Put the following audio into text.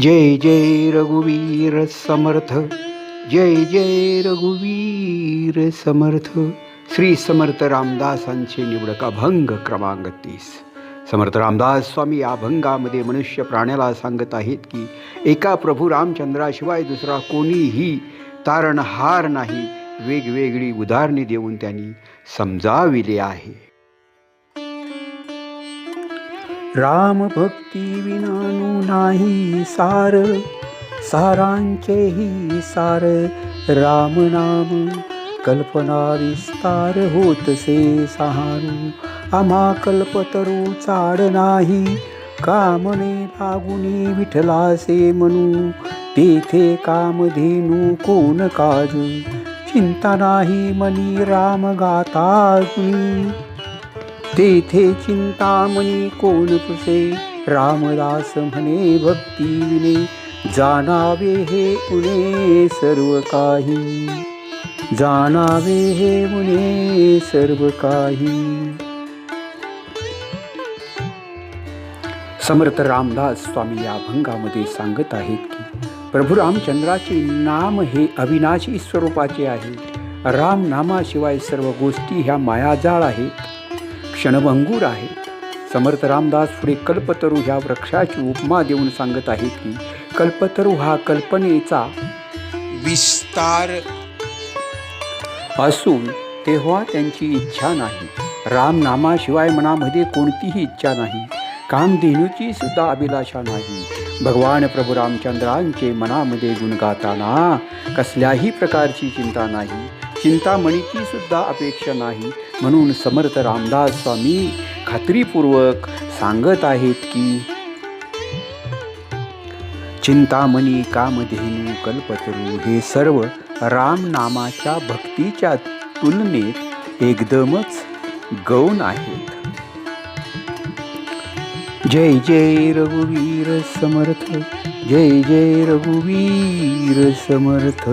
जय जय रघुवीर समर्थ जय जय रघुवीर समर्थ. श्री समर्थ रामदासांचे निवडक अभंग क्रमांक तीस. समर्थ रामदास स्वामी या अभंगामध्ये मनुष्य प्राण्याला सांगत आहेत की एका प्रभू रामचंद्राशिवाय दुसरा कोणीही तारणहार नाही. वेगवेगळी उदाहरणे देऊन त्यांनी समजाविले आहे. राम भक्ती विनानु नाही सार सारांचेही सार राम नाम कल्पना विस्तार होतसे सहारू आम्हा कल्पतरू चाड नाही कामने लागुनी विठलासे म्हणू तेथे कामधेनू कोण काजू चिंता नाही मनी राम गाता तेथे चिंतामणी कोण पुसे? रामदास म्हणे भक्ती विने जाणावे हे उणे सर्व काही. जाणावे हे उणे सर्व काही. समर्थ रामदास स्वामी या अभंगामध्ये सांगत आहेत की प्रभू रामचंद्राचे नाम हे अविनाशी स्वरूपाचे आहे. राम नामाशिवाय सर्व गोष्टी ह्या मायाजाळ आहेत. क्षणभंगूर आहेत समर्थ रामदास पुढे कल्पतरू ह्या वृक्षाची उपमा देऊन सांगत आहेत की कल्पतरू हा कल्पनेचा विस्तार असून तेव्हा त्यांची इच्छा नाही. राम नामाशिवाय मनामध्ये कोणतीही इच्छा नाही. कामधेनूची सुद्धा अभिलाषा नाही. भगवान प्रभू रामचंद्रांचे मनामध्ये गुण गाताना कसल्याही प्रकारची चिंता नाही. चिंतामणीची सुद्धा अपेक्षा नाही. म्हणून समर्थ रामदास स्वामी खात्रीपूर्वक सांगत आहेत की चिंतामणी कामधेनू कल्पतरू हे सर्व राम नामाच्या भक्तीच्या तुलनेत एकदमच गौण आहेत. जय जय रघुवीर समर्थ जय जय रघुवीर समर्थ.